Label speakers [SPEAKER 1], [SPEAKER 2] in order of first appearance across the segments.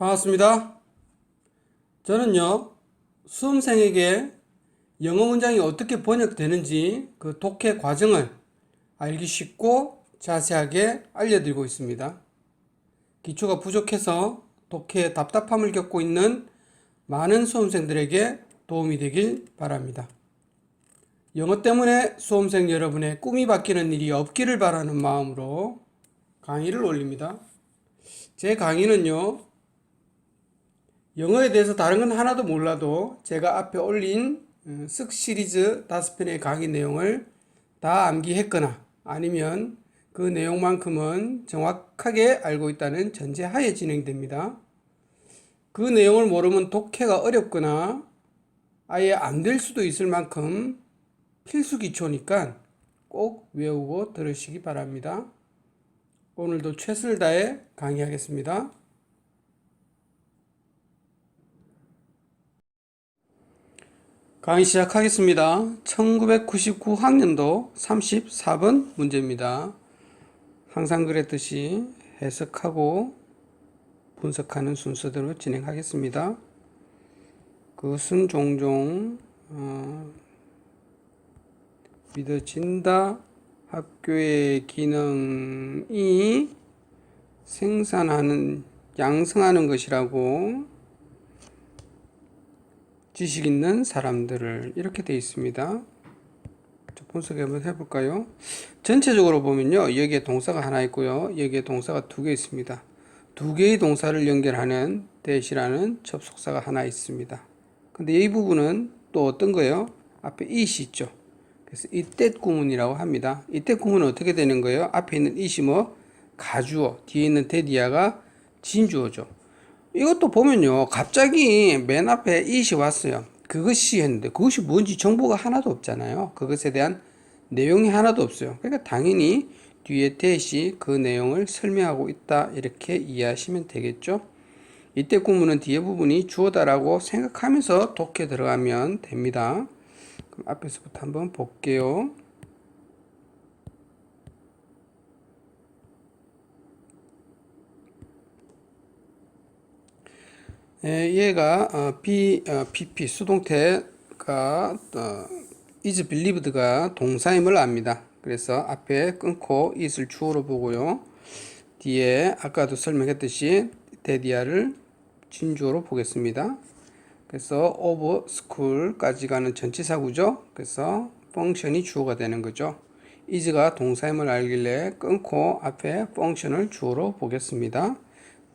[SPEAKER 1] 반갑습니다. 저는요, 수험생에게 영어 문장이 어떻게 번역되는지 그 독해 과정을 알기 쉽고 자세하게 알려드리고 있습니다. 기초가 부족해서 독해에 답답함을 겪고 있는 많은 수험생들에게 도움이 되길 바랍니다. 영어 때문에 수험생 여러분의 꿈이 바뀌는 일이 없기를 바라는 마음으로 강의를 올립니다. 제 강의는요, 영어에 대해서 다른 건 하나도 몰라도 제가 앞에 올린 어, 쓱 시리즈 다섯 편의 강의 내용을 다 암기했거나 아니면 그 내용만큼은 정확하게 알고 있다는 전제하에 진행됩니다. 그 내용을 모르면 독해가 어렵거나 아예 안 될 수도 있을 만큼 필수 기초니까 꼭 외우고 들으시기 바랍니다. 오늘도 최선을 다해 강의하겠습니다. 강의 시작하겠습니다. 1999학년도 34번 문제입니다. 항상 그랬듯이 해석하고 분석하는 순서대로 진행하겠습니다. 그것은 종종 어, 믿어진다. 학교의 기능이 생산하는 양성하는 것이라고 지식 있는 사람들을 이렇게 돼 있습니다. 자, 분석 한번 해볼까요? 전체적으로 보면요. 여기에 동사가 하나 있고요. 여기에 동사가 두 개 있습니다. 두 개의 동사를 연결하는 대시라는 접속사가 하나 있습니다. 근데 이 부분은 또 어떤 거예요? 앞에 it이 있죠. 그래서 이때 구문이라고 합니다. 이때 구문은 어떻게 되는 거예요? 앞에 있는 it이 뭐 가주어, 뒤에 있는 대디아가 진주어죠. 이것도 보면요. 갑자기 맨 앞에 it이 왔어요. 그것이 했는데 그것이 뭔지 정보가 하나도 없잖아요. 그것에 대한 내용이 하나도 없어요. 그러니까 당연히 뒤에 대시 그 내용을 설명하고 있다 이렇게 이해하시면 되겠죠. 이때 구문은 뒤에 부분이 주어다라고 생각하면서 독해 들어가면 됩니다. 그럼 앞에서부터 한번 볼게요. 얘가 어, B, 어, PP 수동태가 어, is believed가 동사임을 압니다. 그래서 앞에 끊고 is를 주어로 보고요. 뒤에 아까도 설명했듯이 대디아를 진주어로 보겠습니다. 그래서 of school까지 가는 전치사구죠. 그래서 펑션이 주어가 되는 거죠. is가 동사임을 알길래 끊고 앞에 펑션을 주어로 보겠습니다.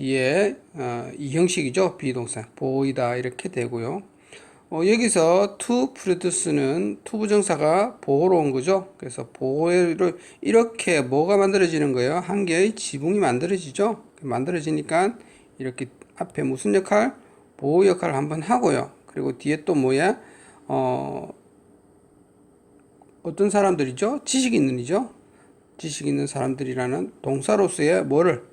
[SPEAKER 1] 뒤에 어, 이 형식이죠. 비동사 보이다 이렇게 되고요. 어, 여기서 to produce는 to 부정사가 보호로 온 거죠. 그래서 보호를 이렇게 뭐가 만들어지는 거예요? 한 개의 지붕이 만들어지죠. 만들어지니까 이렇게 앞에 무슨 역할? 보호 역할을 한번 하고요. 그리고 뒤에 또 뭐야? 어, 어떤 사람들이죠? 지식 있는 이죠. 지식 있는 사람들이라는 동사로서의 뭐를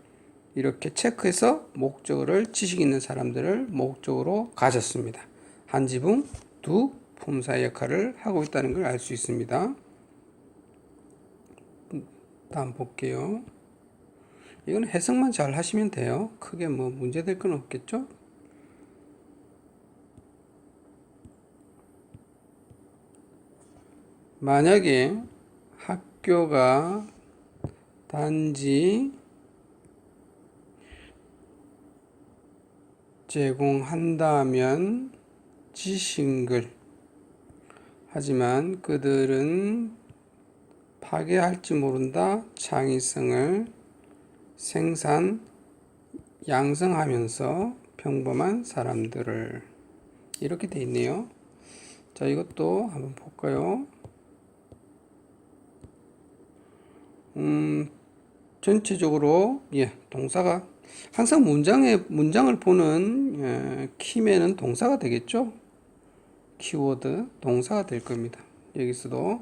[SPEAKER 1] 이렇게 체크해서 목적어를 지식 있는 사람들을 목적으로 가졌습니다. 한 지붕 두 품사의 역할을 하고 있다는 걸 알 수 있습니다. 다음 볼게요. 이건 해석만 잘 하시면 돼요. 크게 뭐 문제될 건 없겠죠? 만약에 학교가 단지 제공한다면 지싱글 하지만 그들은 파괴할지 모른다 창의성을 생산 양성하면서 평범한 사람들을 이렇게 돼 있네요. 자 이것도 한번 볼까요? 음 전체적으로 예 동사가 항상 문장에 문장을 보는 예, 키면은 동사가 되겠죠. 키워드 동사가 될 겁니다. 여기서도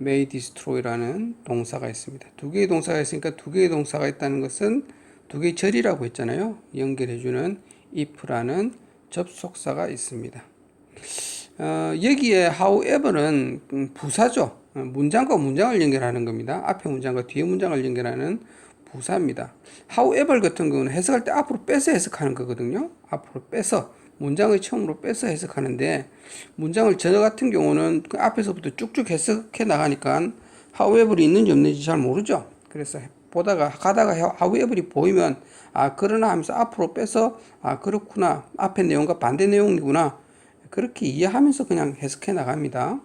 [SPEAKER 1] may destroy라는 동사가 있습니다. 두 개의 동사가 있으니까 두 개의 동사가 있다는 것은 두 개의 절이라고 했잖아요. 연결해주는 if라는 접속사가 있습니다. 어, 여기에 however는 부사죠. 문장과 문장을 연결하는 겁니다. 앞에 문장과 뒤에 문장을 연결하는 부사입니다. however 같은 경우는 해석할 때 앞으로 빼서 해석하는 거거든요. 앞으로 빼서 문장의 처음으로 빼서 해석하는데 문장을 저 같은 경우는 그 앞에서부터 쭉쭉 해석해 나가니까 however이 있는지 없는지 잘 모르죠. 그래서 보다가 가다가 however이 보이면 아 그러나 하면서 앞으로 빼서 아 그렇구나 앞에 내용과 반대 내용이구나 그렇게 이해하면서 그냥 해석해 나갑니다.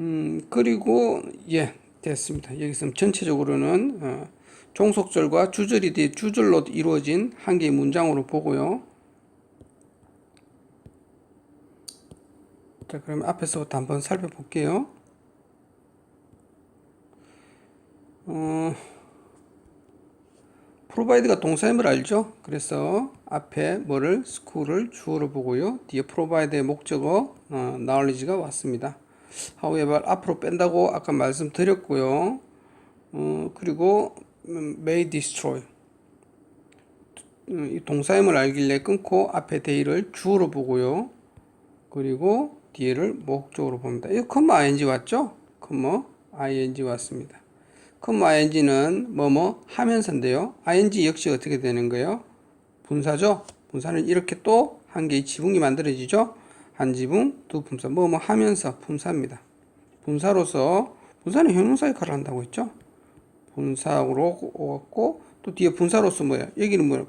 [SPEAKER 1] 음 그리고 예 됐습니다. 여기서 전체적으로는 어, 종속절과 주절이 뒤 주절로 이루어진 한 개의 문장으로 보고요. 자, 그럼 앞에서부터 한번 살펴볼게요. 어, provide가 동사임을 알죠? 그래서 앞에 뭐를 school을 주어로 보고요. 뒤에 provide의 목적어 어, knowledge가 왔습니다. however 앞으로 뺀다고 아까 말씀드렸고요. 어, 그리고 음, may destroy 음, 이 동사임을 알길래 끊고 앞에 데이를 주어로 보고요. 그리고 뒤에를 목적으로 봅니다. 이 컴마 ing 왔죠? 컴마 ing 왔습니다. 컴마 ing는 뭐뭐 하면서인데요. ing 역시 어떻게 되는 거예요? 분사죠? 분사는 이렇게 또 한 개의 지붕이 만들어지죠? 한 지붕, 두 품사, 뭐뭐 하면서 품사입니다. 분사로서 분사는 형용사 역할을 한다고 했죠? 분사로 왔고 또 뒤에 분사로서 뭐야? 여기는 뭐야?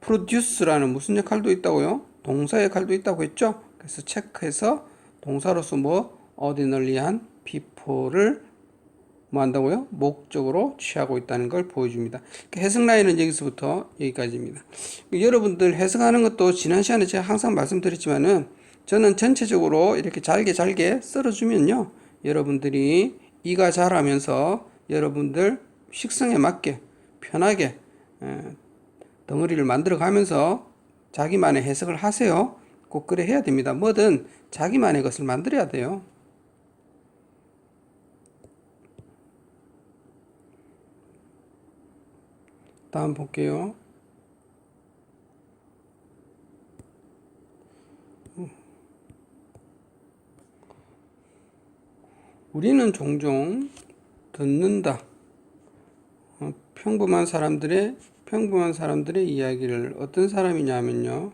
[SPEAKER 1] produce라는 무슨 역할도 있다고요? 동사 역할도 있다고 했죠? 그래서 체크해서 동사로서 뭐 ordinary한 before를 뭐 한다고요? 목적으로 취하고 있다는 걸 보여줍니다. 그러니까 해석 라인은 여기서부터 여기까지입니다. 여러분들 해석하는 것도 지난 시간에 제가 항상 말씀드렸지만은 저는 전체적으로 이렇게 잘게 잘게 썰어주면요. 여러분들이 이가 자라면서 여러분들 식성에 맞게 편하게 에, 덩어리를 만들어 가면서 자기만의 해석을 하세요. 꼭 그래 해야 됩니다. 뭐든 자기만의 것을 만들어야 돼요. 다음 볼게요. 우리는 종종 듣는다. 어, 평범한 사람들의 평범한 사람들의 이야기를 어떤 사람이냐면요.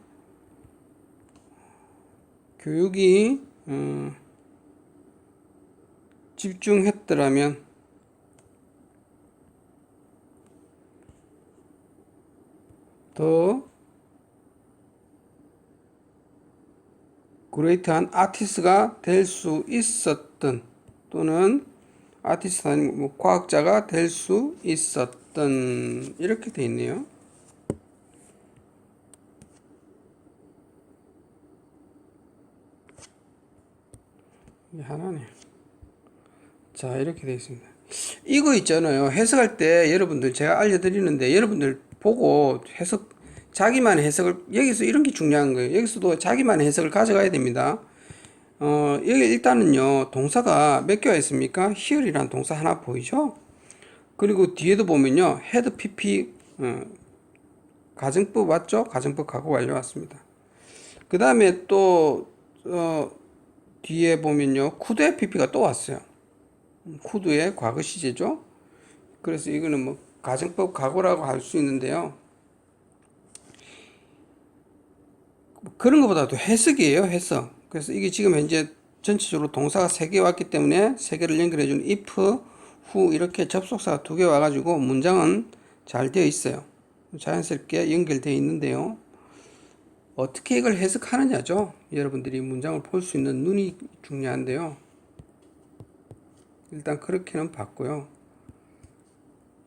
[SPEAKER 1] 교육이 어, 집중했더라면 더 그레이트한 아티스트가 될 수 있었던 또는 아티스트 아니고 뭐 과학자가 될 수 있었던 이렇게 돼 있네요. 하나네. 자, 이렇게 되어 있습니다. 이거 있잖아요. 해석할 때 여러분들 제가 알려드리는데 여러분들 보고 해석, 자기만의 해석을, 여기서 이런 게 중요한 거예요. 여기서도 자기만의 해석을 가져가야 됩니다. 어, 여기 일단은요, 동사가 몇 개가 있습니까? here이라는 동사 하나 보이죠? 그리고 뒤에도 보면요, had pp, 어, 가정법 왔죠? 가정법 가고 완료 왔습니다. 그 다음에 또, 어, 뒤에 보면요, 쿠드의 pp가 또 왔어요. 쿠드의 과거 시제죠? 그래서 이거는 뭐, 가정법 가고라고 할 수 있는데요. 그런 것보다도 해석이에요, 해석. 그래서 이게 지금 현재 전체적으로 동사가 세개 왔기 때문에 세 개를 연결해 주는 if, who 이렇게 접속사가 두 개 와가지고 문장은 잘 되어 있어요. 자연스럽게 연결되어 있는데요. 어떻게 이걸 해석하느냐죠. 여러분들이 문장을 볼 수 있는 눈이 중요한데요. 일단 그렇게는 봤고요.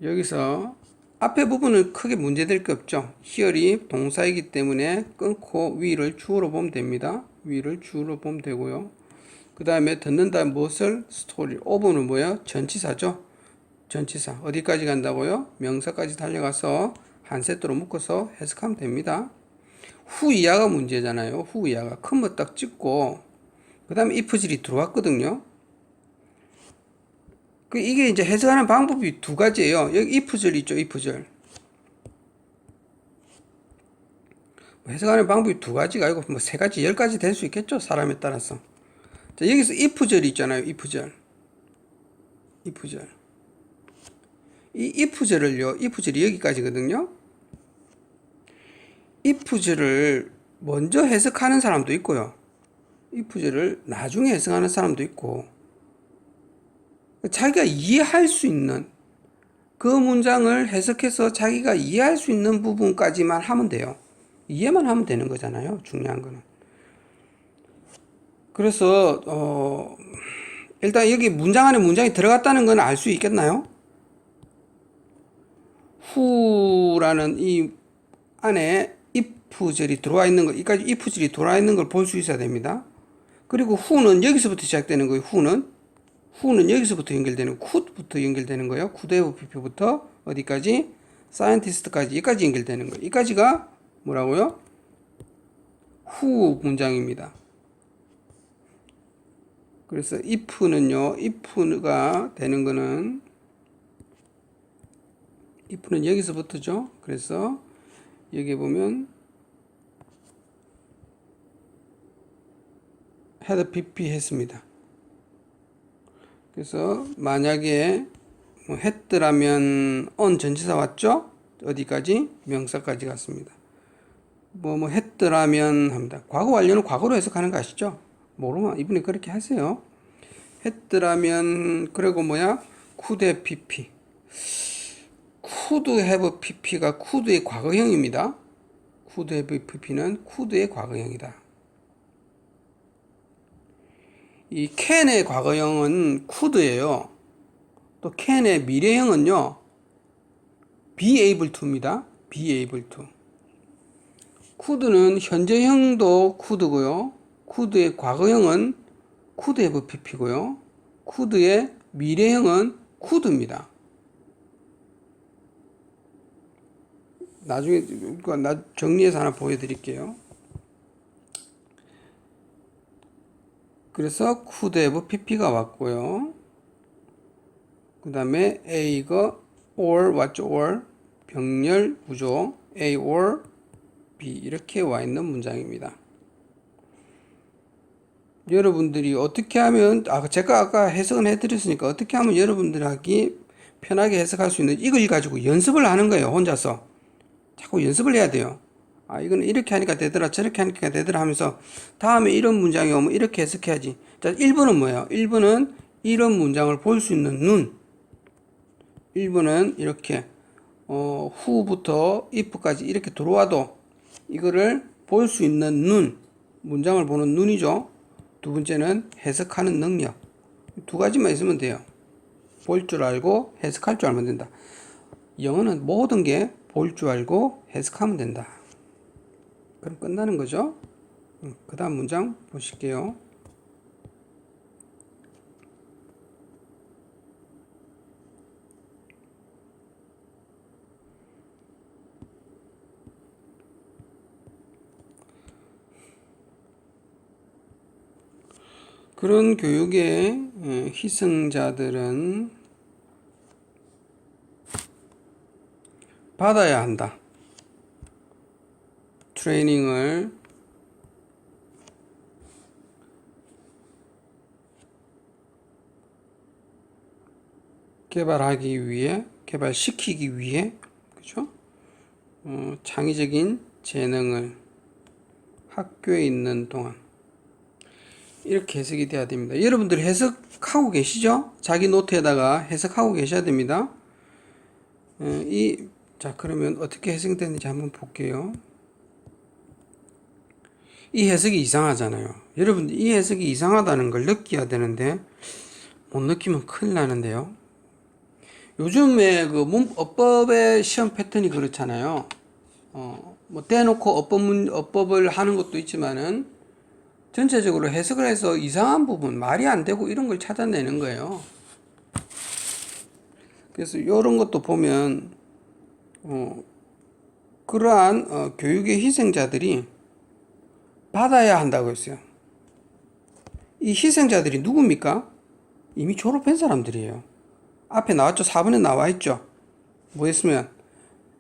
[SPEAKER 1] 여기서 앞에 부분은 크게 문제될 게 없죠. here이 동사이기 때문에 끊고 위를 주어로 보면 됩니다. 위를 주어로 보면 되고요. 그 다음에 듣는다 무엇을 스토리 오브는 뭐예요? 전치사죠. 전치사 어디까지 간다고요? 명사까지 달려가서 한 세트로 묶어서 해석하면 됩니다. 후 이하가 문제잖아요. 후 이하가 큰거 딱 찍고 그 다음에 if질이 들어왔거든요. 그 이게 이제 해석하는 방법이 두 가지예요. 여기 if절 있죠, if절. 뭐 해석하는 방법이 두 가지가 아니고 뭐 세 가지, 열 가지 될 수 있겠죠, 사람에 따라서. 자, 여기서 if절이 있잖아요, if절. if절. 이 if즈를요, if즈를 여기까지거든요. if즈를 먼저 해석하는 사람도 있고요. if즈를 나중에 해석하는 사람도 있고, 자기가 이해할 수 있는 그 문장을 해석해서 자기가 이해할 수 있는 부분까지만 하면 돼요. 이해만 하면 되는 거잖아요. 중요한 거는. 그래서 어 일단 여기 문장 안에 문장이 들어갔다는 건 알 수 있겠나요? 후라는 이 안에 if절이 들어와 있는 거, 이까지 if절이 들어와 있는 걸 볼 수 있어야 됩니다. 그리고 후는 여기서부터 시작되는 거예요. 후는 후는 여기서부터 연결되는 굿부터 연결되는 거예요. 굿에브 피피부터 어디까지? 사이언티스트까지 여기까지 연결되는 거예요. 여기까지가 뭐라고요? 후 문장입니다. 그래서 if는요, if가 되는 거는 if는 여기서부터죠. 그래서 여기 보면 had pp 했습니다. 그래서 만약에 뭐 했더라면 on 전치사 왔죠? 어디까지? 명사까지 갔습니다. 뭐, 뭐 했더라면 합니다. 과거 완료는 과거로 해석하는 거 아시죠? 모르면 이분이 그렇게 하세요. 했더라면 그리고 뭐야? pp. could have pp가 could의 과거형입니다. could have pp는 could의 과거형이다. 이 can의 과거형은 could예요. 또 can의 미래형은요. be able to입니다. be able to. could는 현재형도 could고요. Could의 과거형은 could have pp고요. could의 미래형은 could입니다. 나중에 그러니까 나 정리해서 하나 보여드릴게요. 그래서 have pp가 왔고요. 그 다음에 a가 or 왔죠 or 병렬 구조 a or b 이렇게 와 있는 문장입니다. 여러분들이 어떻게 하면 아 제가 아까 해석은 해드렸으니까 어떻게 하면 여러분들하기 편하게 해석할 수 있는 이걸 가지고 연습을 하는 거예요 혼자서 자꾸 연습을 해야 돼요. 아 이거는 이렇게 하니까 되더라 저렇게 하니까 되더라 하면서 다음에 이런 문장이 오면 이렇게 해석해야지. 자 1번은 뭐예요? 1번은 이런 문장을 볼 수 있는 눈. 1번은 이렇게 어, 후부터 if까지 이렇게 들어와도 이거를 볼 수 있는 눈, 문장을 보는 눈이죠. 두 번째는 해석하는 능력. 두 가지만 있으면 돼요. 볼 줄 알고 해석할 줄 알면 된다. 영어는 모든 게 볼 줄 알고 해석하면 된다. 그럼 끝나는 거죠. 그 다음 문장 보실게요. 그런 교육의 예, 희생자들은 받아야 한다. 트레이닝을 개발하기 위해, 개발시키기 위해, 그죠? 어, 창의적인 재능을 학교에 있는 동안 이렇게 해석이 돼야 됩니다. 여러분들 해석하고 계시죠? 자기 노트에다가 해석하고 계셔야 됩니다. 에, 이, 자, 그러면 어떻게 해석되는지 한번 볼게요. 이 해석이 이상하잖아요. 여러분들 이 해석이 이상하다는 걸 느껴야 되는데, 못 느끼면 큰일 나는데요. 요즘에 그 문, 어법의 시험 패턴이 그렇잖아요. 어, 뭐, 떼놓고 어법 문, 어법을 하는 것도 있지만은, 전체적으로 해석을 해서 이상한 부분, 말이 안 되고 이런 걸 찾아내는 거예요. 그래서 이런 것도 보면, 어, 그러한 어, 교육의 희생자들이 받아야 한다고 했어요. 이 희생자들이 누굽니까? 이미 졸업한 사람들이에요. 앞에 나왔죠? 4번에 나와 있죠? 뭐 했으면,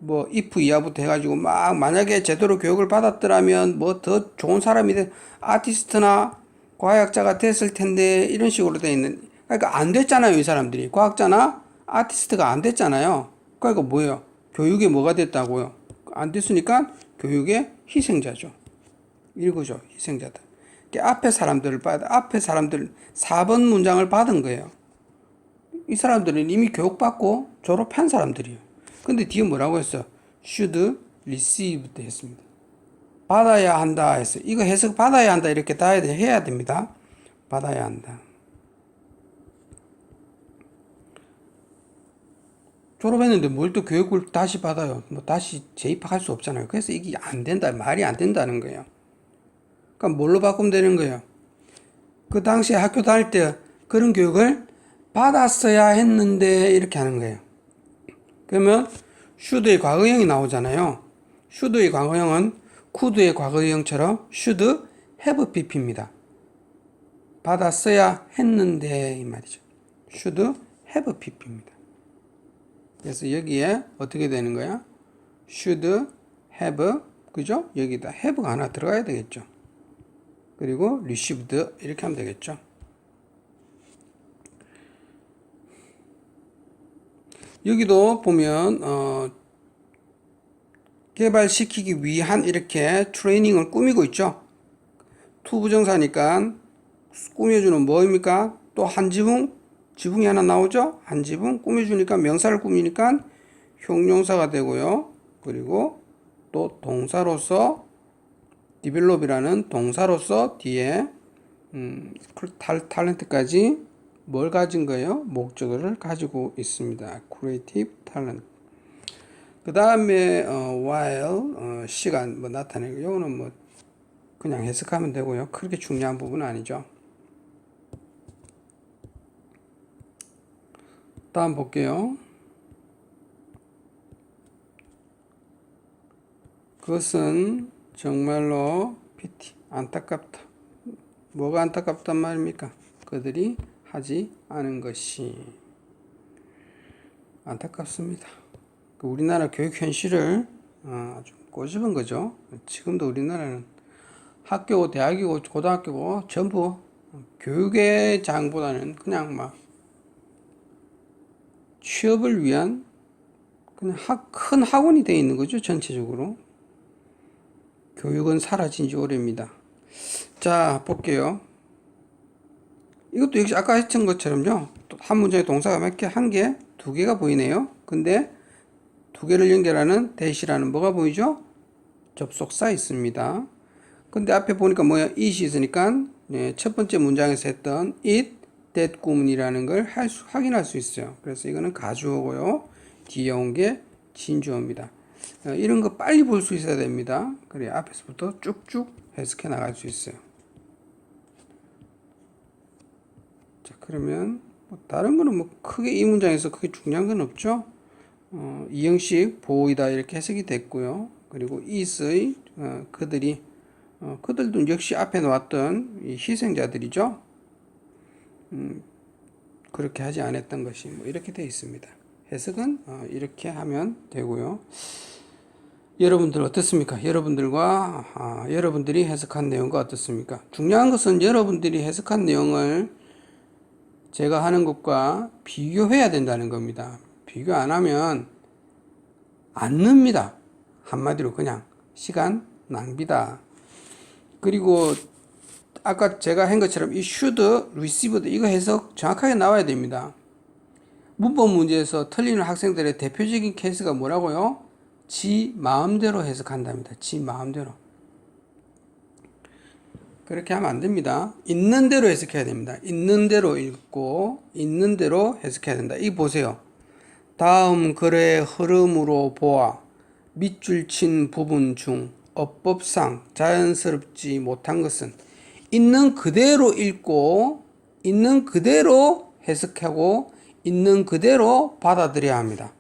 [SPEAKER 1] 뭐 if 이하부터 해가지고 막 만약에 제대로 교육을 받았더라면 뭐 더 좋은 사람이 된 아티스트나 과학자가 됐을 텐데 이런 식으로 돼 있는 그러니까 안 됐잖아요 이 사람들이 과학자나 아티스트가 안 됐잖아요. 그러니까 뭐예요? 교육에 뭐가 됐다고요? 안 됐으니까 교육의 희생자죠. 이거죠. 희생자들. 앞에 사람들을 받, 앞에 사람들 4번 문장을 받은 거예요. 이 사람들은 이미 교육받고 졸업한 사람들이에요. 근데 뒤에 뭐라고 했어? should receive 했습니다. 받아야 한다 했어요. 이거 해석 받아야 한다 이렇게 다 해야 됩니다. 받아야 한다. 졸업했는데 뭘 또 교육을 다시 받아요? 뭐 다시 재입학할 수 없잖아요. 그래서 이게 안 된다, 말이 안 된다는 거예요. 그럼 뭘로 바꾸면 되는 거예요? 그 당시에 학교 다닐 때 그런 교육을 받았어야 했는데 이렇게 하는 거예요. 그러면 should의 과거형이 나오잖아요. should의 과거형은 could의 과거형처럼 should have pp입니다. 받았어야 했는데 이 말이죠. should have pp입니다. 그래서 여기에 어떻게 되는 거야? should have 그죠? 여기다 have가 하나 들어가야 되겠죠. 그리고 received 이렇게 하면 되겠죠. 여기도 보면 어, 개발시키기 위한 이렇게 트레이닝을 꾸미고 있죠. 투부정사니까 꾸며주는 뭐입니까? 또 한 지붕 지붕이 하나 나오죠. 한 지붕 꾸며주니까 명사를 꾸미니까 형용사가 되고요. 그리고 또 동사로서 디벨롭이라는 동사로서 뒤에 음, 탈, 탤런트까지 뭘 가진 거예요? 목적어를 가지고 있습니다. creative talent. 그 다음에 어, while 어, 시간 뭐 나타내고 이거는 뭐 그냥 해석하면 되고요. 그렇게 중요한 부분은 아니죠. 다음 볼게요. 그것은 정말로 피티 안타깝다. 뭐가 안타깝단 말입니까? 그들이 하지 않은 것이 안타깝습니다. 그 우리나라 교육 현실을 어, 좀 꼬집은 거죠. 지금도 우리나라는 학교고 대학이고 고등학교고 전부 교육의 장보다는 그냥 막 취업을 위한 그냥 학, 큰 학원이 되어 있는 거죠, 전체적으로. 교육은 사라진 지 오래입니다. 자, 볼게요. 이것도 역시 아까 했던 것처럼요. 한 문장에 동사가 몇 개? 한 개? 두 개가 보이네요. 근데 두 개를 연결하는 대시라는 뭐가 보이죠? 접속사 있습니다. 근데 앞에 보니까 뭐야? it이 있으니까 네, 첫 번째 문장에서 했던 it, that 구문이라는 걸 할 수, 확인할 수 있어요. 그래서 이거는 가주어고요. 뒤에 온 게 진주어입니다. 어, 이런 거 빨리 볼 수 있어야 됩니다. 그래 앞에서부터 쭉쭉 해석해 나갈 수 있어요. 자 그러면 뭐 다른 거는 뭐 크게 이 문장에서 크게 중요한 건 없죠. 어, 이 형식 보이다 이렇게 해석이 됐고요. 그리고 is의 어, 그들이 어, 그들도 역시 앞에 이 희생자들이죠. 음, 그렇게 하지 않았던 것이 뭐 이렇게 되어 있습니다. 해석은 어, 이렇게 하면 되고요. 여러분들 어떻습니까? 여러분들과 아, 여러분들이 해석한 내용과 어떻습니까? 중요한 것은 여러분들이 해석한 내용을 제가 하는 것과 비교해야 된다는 겁니다. 비교 안 하면 안 늡니다. 한마디로 그냥 시간 낭비다. 그리고 아까 제가 한 것처럼 이 should, received 이거 해석 정확하게 나와야 됩니다. 문법 문제에서 틀리는 학생들의 대표적인 케이스가 뭐라고요? 지 마음대로 해석한답니다. 지 마음대로. 그렇게 하면 안 됩니다. 있는 대로 해석해야 됩니다. 있는 대로 읽고 있는 대로 해석해야 된다. 이 보세요. 다음 글의 흐름으로 보아 밑줄 친 부분 중 어법상 자연스럽지 못한 것은 있는 그대로 읽고 있는 그대로 해석하고 있는 그대로 받아들여야 합니다.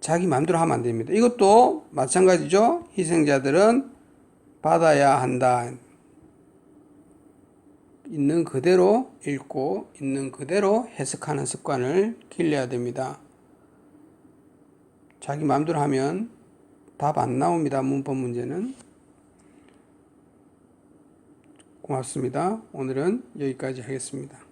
[SPEAKER 1] 자기 마음대로 하면 안 됩니다. 이것도 마찬가지죠. 희생자들은 받아야 한다. 있는 그대로 읽고 있는 그대로 해석하는 습관을 길러야 됩니다. 자기 마음대로 하면 답 안 나옵니다. 문법 문제는. 고맙습니다. 오늘은 여기까지 하겠습니다.